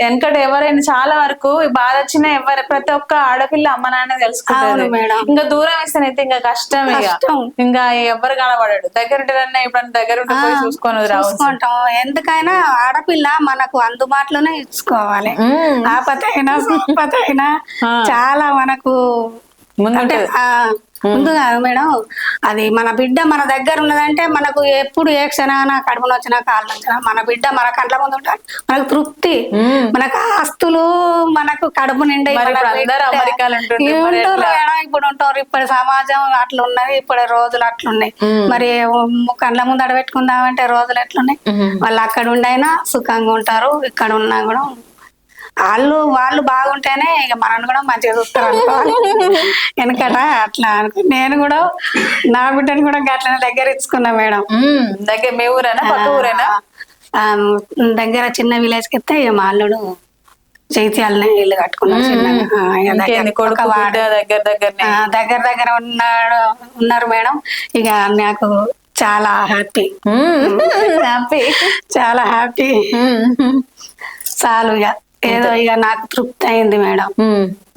వెనకట ఎవరైనా చాలా వరకు బాధ వచ్చినా ఎవరు ప్రతి ఒక్క ఆడపిల్ల అమ్మ నాన్న తెలుసుకుంటారు. ఇంకా దూరం వేస్తేనైతే ఇంకా కష్టం ఇక కష్టం. ఇంకా ఎవరు కనబడాడు దగ్గర ఉంటేనన్నా ఇప్పుడు దగ్గర ఉంటే చూసుకొని చూసుకుంటాం ఎందుకైనా ఆడపిల్ల మనకు అందుబాటులోనే ఇచ్చుకోవాలి మ్మ్. ఆపత అయినా సంపత అయినా ఆ. చాలా మనకు ముందు ముందు కాదు మేడం. అది మన బిడ్డ మన దగ్గర ఉన్నదంటే మనకు ఎప్పుడు ఏ క్షణాన కడుపున వచ్చినా కాళ్ళు వచ్చినా మన బిడ్డ మన కంట్ల ముందు ఉంటాడు. మనకు తృప్తి. మనకు ఆస్తులు మనకు కడుపు నిండి ఇప్పుడు ఉంటారు? మేడం? ఇప్పుడు ఉంటారు. ఇప్పుడు సమాజం అట్లా ఉన్నది. ఇప్పుడు రోజులు అట్లున్నాయి. మరి కండ్ల ముందు అడబెట్టుకుందామంటే రోజులు ఎట్లున్నాయి. వాళ్ళు అక్కడ ఉండైనా సుఖంగా ఉంటారు. ఇక్కడ ఉన్నా కూడా వాళ్ళు వాళ్ళు బాగుంటేనే ఇక మనల్ని కూడా మంచిగా చూస్తారు అనుకోవాలి. ఎందుకట అట్లా అనుకో నేను కూడా నా బిడ్డని కూడా అట్లనే దగ్గర ఇచ్చుకున్నా మేడం. దగ్గర మీ ఊరేనా? పక్క ఊరేనా? దగ్గర చిన్న విలేజ్కి ఎత్తే ఇక మా అల్లుడు జైత్యాలనే ఇల్లు కట్టుకున్నాడు దగ్గర దగ్గర దగ్గర దగ్గర ఉన్నాడు ఉన్నారు మేడం. ఇక నాకు చాలా హ్యాపీ హ్యాపీ చాలా హ్యాపీ చాలు ఇక. ఏదో ఇక నాకు తృప్తి అయింది మేడం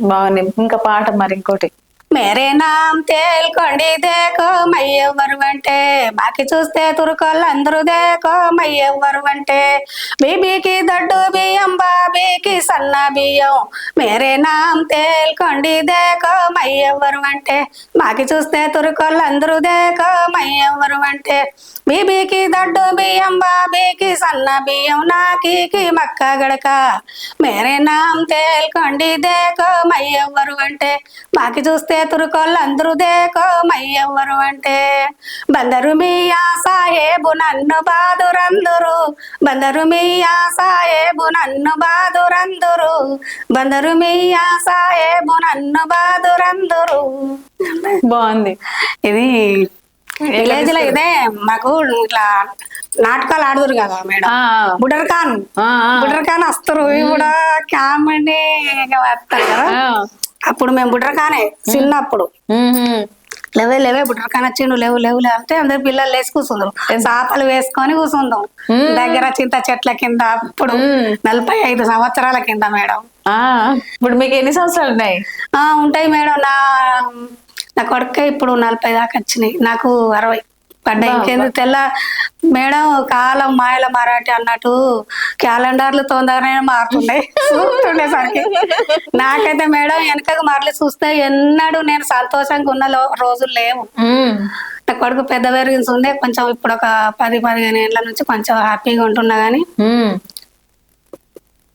బాగుంది. ఇంకా పాట మరి ఇంకోటి. మేరే నామ్ తేల్కొండి దేకో మయ్యెవ్వరు అంటే బాకి చూస్తే తురుకోళ్ళు అందరూ దేకో మయ్యెవ్వరు అంటే బీబీకి దడ్డు బియ్యం బాబీకి సన్న బియ్యం. మేరే నామ్ తేల్కొండి దేకో మయ్యెవ్వరు అంటే బాకి చూస్తే తురుకోళ్ళు అందరూ దేకో మయ్యెవ్వరు అంటే బీబీకి దడ్డు బియ్యం బాబీకి సన్న బియ్యం నాకీకి మక్క గడక. మేరే నామ్ తేల్కొండి దేకో మయ్యెవ్వరు అంటే బాకి చూస్తే తురుకోళ్ళు అందరూ దేకో మయ్యెవ్వరు అంటే? బందరు మీయా సాహేబు నన్ను బాదురందురు. బందరు మీయా సాహేబు నన్ను బాదురందురు. బందరు మీయా సాహేబు నన్ను బాదురందురు. బాగుంది. ఇది విలేజ్లో ఇదే మాకు ఇట్లా నాటకాలు ఆడుదురు కదా మేడం. బుడర్ ఖాన్. బుడర్ ఖాన్ వస్తారు. కూడా కామెడీ వస్తారు కదా. అప్పుడు మేము బుడర్ ఖానే చిన్నప్పుడు. లేవే లేవే బుడర్ ఖాన్ వచ్చిండు లేవు లేవు అంటే అందరు పిల్లలు లేచి కూర్చుందరు చేపలు వేసుకొని కూర్చుందాం దగ్గర చింత చెట్ల కింద అప్పుడు నలభై ఐదు సంవత్సరాల కింద మేడం. ఇప్పుడు మీకు ఎన్ని సంవత్సరాలు ఉన్నాయి? ఆ ఉంటాయి మేడం. నా నా కొడుకే ఇప్పుడు నలభై దాకా వచ్చినాయి. నాకు అరవై. ఇంకేంది? తెల్ల మేడం కాలం మాయల మరాఠీ అన్నట్టు క్యాలెండర్లు తొందరగానే మారుతున్నాయి చూస్తుండేసరికి నాకైతే మేడం వెనకకు మరలి చూస్తే ఎన్నడూ నేను సంతోషంగా ఉన్న రోజులు లేవు. నా కొడుకు పెద్ద పెరిగింది ఉండే కొంచెం ఇప్పుడు ఒక పది పదిహేను ఏళ్ళ నుంచి కొంచెం హ్యాపీగా ఉంటున్నా గానీ.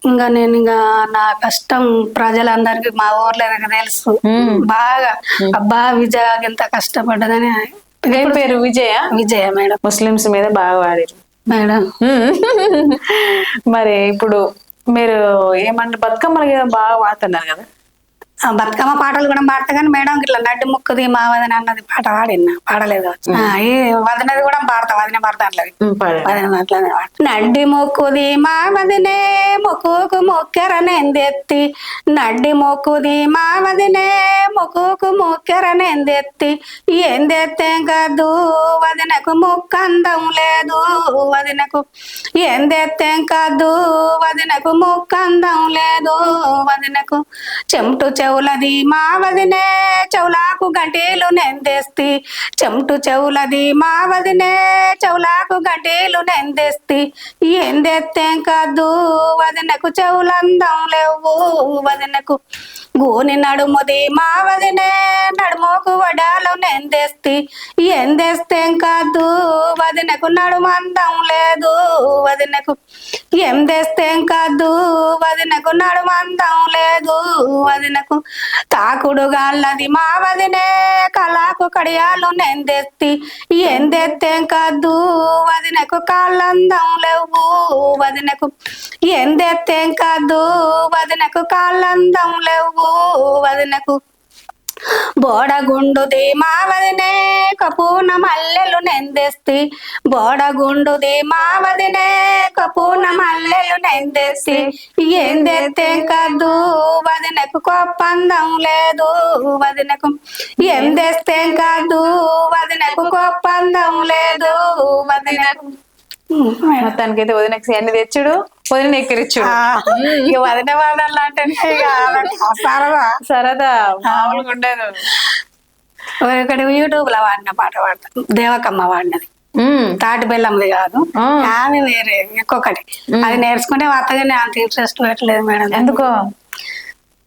ఇంకా నేను ఇంకా నా కష్టం ప్రజలందరికి మా ఊర్లో నాకు తెలుసు. బాగా అబ్బా విజయ ఎంత కష్టపడ్డదని ఏం పేరు? విజయ? విజయ మేడం. ముస్లిమ్స్ మీద బాగా వాడారు మేడం. మరి ఇప్పుడు మీరు ఏమంటారు బతుకమ్మలు బాగా వాడుతున్నారు కదా? బతుకమ్మ పాటలు కూడా పాడతా కానీ మేడం ఇట్లా నడ్డి ముక్కుది మా వదిన అన్నది పాట పాడినా పాడలేదు ఈ వదినది కూడా పాడతా వదిన పాడతా అట్లది ఉమ్, పాడండి. వదిన అట్లనే. నడ్డి మొక్కుది మా వదినే మొక్కుకు మొక్కెరనెందెత్తి. నడ్డి మొక్కుది మా వదినే మొక్కుకు మొక్కెరనెందెత్తి. ఎందెత్తేం కాదు వదినకు ముక్కందం లేదు వదినకు. ఎందెత్తేం కాదు వదినకు ముక్కందం లేదు వదినకు. చెమటు చెవులది మావదినే చెవులాకు గంటేలు నెందేస్తి. చెమటు చెవులది మావదినే చెవులాకు గంటేలు నెందేస్తి. ఎందెత్తేం కాదు వదినకు చెవులందం లేవు వదినకు గూని నడుముది మావదినే నడుముకు వడాలు నెందేస్తి. ఎందేస్తేం కాదు వదినకు నడుమందం లేదు వదినకు ఏం ఎందేస్తేం కాదు వదినకు నడుమందం లేదు వదినకు తాకుడు గాళ్ళది మా వదినే కళాకు కడియాలు నెందెత్తి ఎందెత్తేం కాదు వదినకు కాళ్ళందం లేవు వదినకు ఎందెత్తేం కాదు వదినకు కాళ్ళందం లేవు వదనకు బోడగుండుది మా వదినే కపూన మల్లెలు నెందేస్తి. బోడగుండుది మా వదినే కపూన మల్లెలు నెందేసి ఏందెత్తే కాదు వదినకు కొప్పందం లేదు వదినకు. ఎందేస్తే కాదు వదినకు కొప్పందం లేదు వదినకు. Um, madam. మొత్తానికి అయితే వదినకి అన్ని తెచ్చుడు వదిన ఎక్కిరిచ్చుడు. వదిన వాళ్ళ ఆమెకు సరదా. సరదా మామూలుగా ఉండదు. ఇక్కడ యూట్యూబ్లో వాడిన పాట పాడతాం. దేవకమ్మ వాడినది. తాటి బెల్లంది కాదు. ఆమె వేరే ఇంకొకటి. అది నేర్చుకుంటే అత్తగానే అంత ఇంట్రెస్ట్ పెట్టలేదు మేడం. ఎందుకో?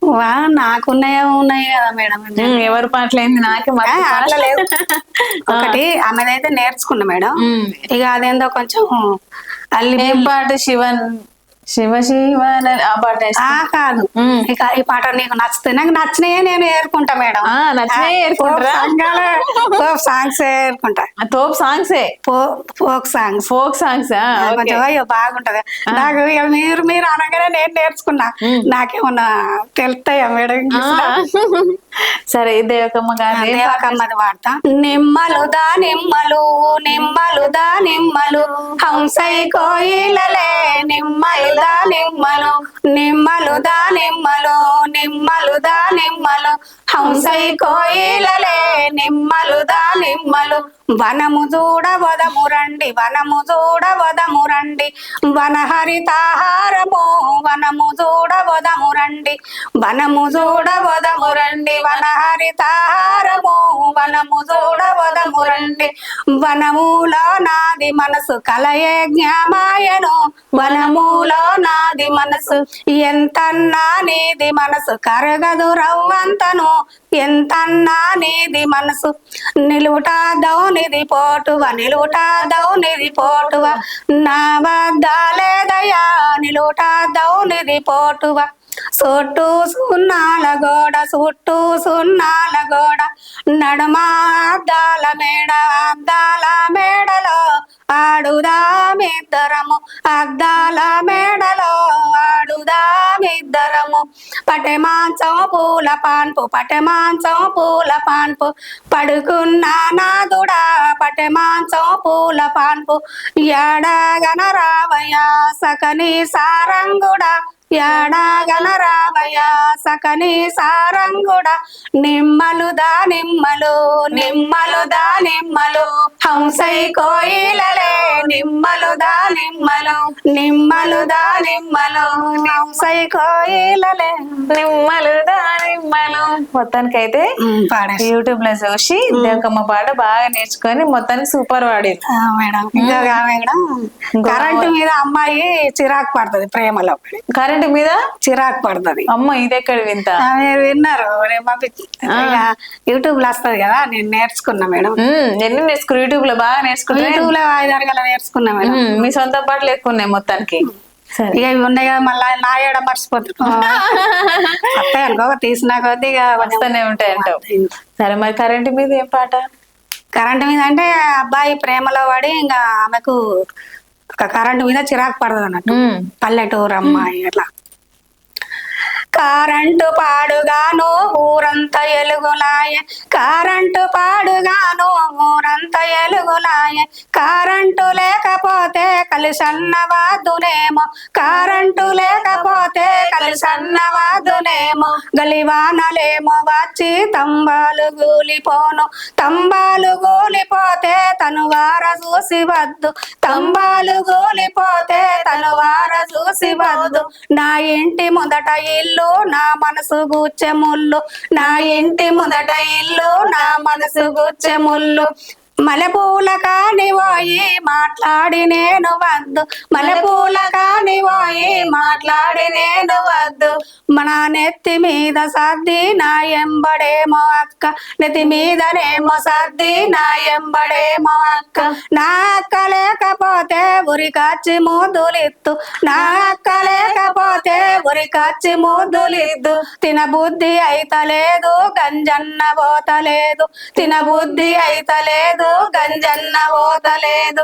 వా నాకున్నాయో ఉన్నాయి కదా మేడం? ఎవరి పాటలైంది? నాకే అట్లా. లేదు ఒకటి ఆమెదైతే నేర్చుకున్నా మేడం. ఇక అదేందో కొంచెం అల్లి పాట శివన్? శివ శివన్ అని ఆ పాట కాదు. ఇక ఈ పాట నీకు నచ్చితే నాకు నచ్చినాయే నేను ఏరుకుంటా మేడం. నచ్చినాయే? సాంగ్స్ ఏరుకుంటా. తోపు సాంగ్సే? Folk songs. Folk songs? అయ్యో బాగుంటది. నాకు ఇక మీరు మీరు అనగానే నేను నేర్చుకున్నా. నాకేమన్నా తెలుస్తాయా మేడం? సరే దేవకమ్మ గారు దేవకమ్మది వాడతా నిమ్మలు దా నిమ్మలు నిమ్మలు దా నిమ్మలు. హంసై కోయిలలే నిమ్మలు దా నిమ్మలు నిమ్మలు దా నిమ్మలు నిమ్మలు దా నిమ్మలు. హంసై కోయిలలే నిమ్మలు దా నిమ్మలు. వనము చూడ వదము రండి వనము చూడ వదము రండి. వన హరితాహారము వనము చూడ వదము రండి. వనము చూడ వదము రండి వన హరితాహారము వనము చూడ వదము రండి. వనములో నాది మనసు కలయే జ్ఞామాయను వనములో నాది మనసు ఎంతన్నా నీది మనసు కరగదు రవ్వంతను ఎంతన్నా నీది మనసు? నిలువుట దౌనిది పోటువ? నిలువుట దౌనిది పోటువ? నా వద్ద లేదయా నిలువుట దౌనిది పోటువ? సుట్టు సున్నాల గోడ సుట్టు సున్నాల గోడ నడుమ అద్దాల మేడ అద్దాల మేడలో ఆడుదామిద్దరము అద్దా పటె మాంసం పూల పాన్పు పటె మాంసం పూల పాన్పు. పడుకున్నా నాదుడా పటె మాంసం పూల పాన్పు. ఎడగన రావయ్య సకని సారంగుడా ఎడగన రావయ్య సకని సారంగుడా నిమ్మలు దా నిమ్మలు నిమ్మలు దా నిమ్మలు. హంసై కోయిలలే నిమ్మలు దా నిమ్మలు నిమ్మలు దా నిమ్మలు. హంసై కోయిలలే నిమ్మలు దా నిమ్మలు. మొత్తానికి అయితే పాడేసి యూట్యూబ్లో చూసి దేవకమ్మ పాట బాగా నేర్చుకొని మొత్తానికి సూపర్ ఆ, మేడం. ఇంకా కరెంటు మీద అమ్మాయి చిరాకు పడుతుంది ప్రేమలో. పడి. కరెంట్ మీద చిరాకు పడుతుంది. అమ్మ ఇది ఎక్కడ వింత మీరు విన్నారు యూట్యూబ్లో వస్తుంది కదా నేను నేర్చుకున్నా మేడం. ఎన్ని నేర్చుకున్నారు యూట్యూబ్లో బాగా నేర్చుకుంటే యూట్యూబ్లో ఐదు అరగల నేర్చుకున్నా మేడం. మీ సొంత పాటలు ఎక్కువ ఉన్నాయి మొత్తానికి. ఇక ఇవి ఉన్నాయి కదా మళ్ళీ నా ఏడ మర్చిపోతున్నాను వస్తాయి అనుకో తీసిన కొద్ది ఇక వస్తూనే ఉంటాయి అంటావు. సరే మరి కరెంట్ మీద ఏం పాట? కరెంటు మీద అంటే అబ్బాయి ప్రేమలో పడి ఇంకా ఆమెకు కరెంటు మీద చిరాకు పడదు అన్నట్టు. పల్లెటూరు అమ్మాయి అట్లా. కారంటు పాడుగాను ఊరంతా ఎలుగులాయ. కారంటు పాడుగాను ఊరంతా ఎలుగులాయ. కారంటు లేకపోతే కలిసన్నవాదునేమో కారంటు లేకపోతే కలిసన్నవాదునేమో గలివానలేమో వచ్చి తంబాలు గూలిపోను. తంబాలు గూలిపోతే తను వార చూసి వద్దు. తంబాలు గూలిపోతే తను వార చూసి వద్దు. నా ఇంటి మొదట ఇల్లు నా మనసు గుచ్చే ముళ్ళు. నా ఇంటి మొదట ఇల్లు నా మనసు గుచ్చే ముళ్ళు. మల్లెపూల కాని పోయి మాట్లాడి నేను వద్దు. మలపూల కాని పోయి మాట్లాడి నేను వద్దు. మన నెత్తి మీద సర్ది నా ఎంబడేమో అక్క. నెత్తి మీదనేమో సర్ది నా ఎంబడేమో అక్క. నా అక్క లేకపోతే ఉరికచ్చి ముద్దులిత్తు నా అక్క ఎవరి కాచి ముద్దులిద్దు తిన బుద్ధి అయితలేదు గంజన్న పోతలేదు. తిన బుద్ధి అయితలేదు గంజన్న పోతలేదు.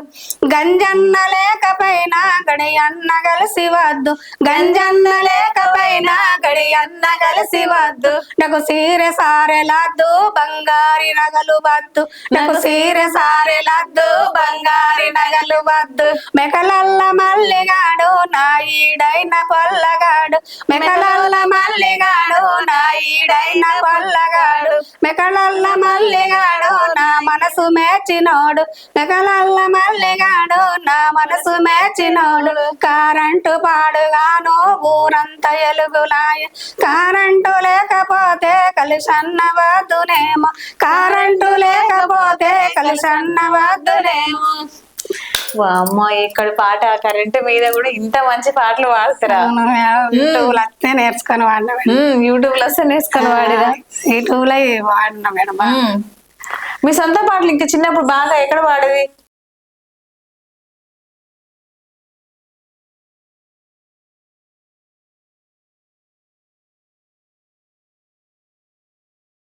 గంజన్న లేకపోయినా గడి అన్న కలిసి వద్దు. గంజన్న లేకపోయినా గడి అన్న కలిసి వద్దు. నాకు సీర సారెలద్దు బంగారి నగలు వద్దు. నాకు సీర సారెలద్దు బంగారి నగలు వద్దు. మెకలల్ల మల్లిగాడు నా ఈడైన పొల్లగాడు. మెకలల్ల మల్లెగాడు నా ఈడైన పల్లగాడు మెకలల్ల మల్లెగాడు నా మనసు మే మేచినోడు. నగలల్ల మల్లెగాడు నా మనసు మేచినోడు. కారంటు పాడుగాను ఊరంతా ఎలుగులాయ. కారంటు లేకపోతే కలిసన్న వద్దునేమో కారంటు లేకపోతే కలిసన్న వద్దునేమో అమ్మ ఇక్కడ పాట కరెంట్ మీద కూడా ఇంత మంచి పాటలు పాడతారా? యూట్యూబ్లో వస్తే నేర్చుకొని వాడిన యూట్యూబ్లో వస్తే నేర్చుకొని వాడిదా? యూట్యూబ్లో వాడిన మేడం. మీ సొంత పాటలు ఇంకా చిన్నప్పుడు బాగా ఎక్కడ పాడేది?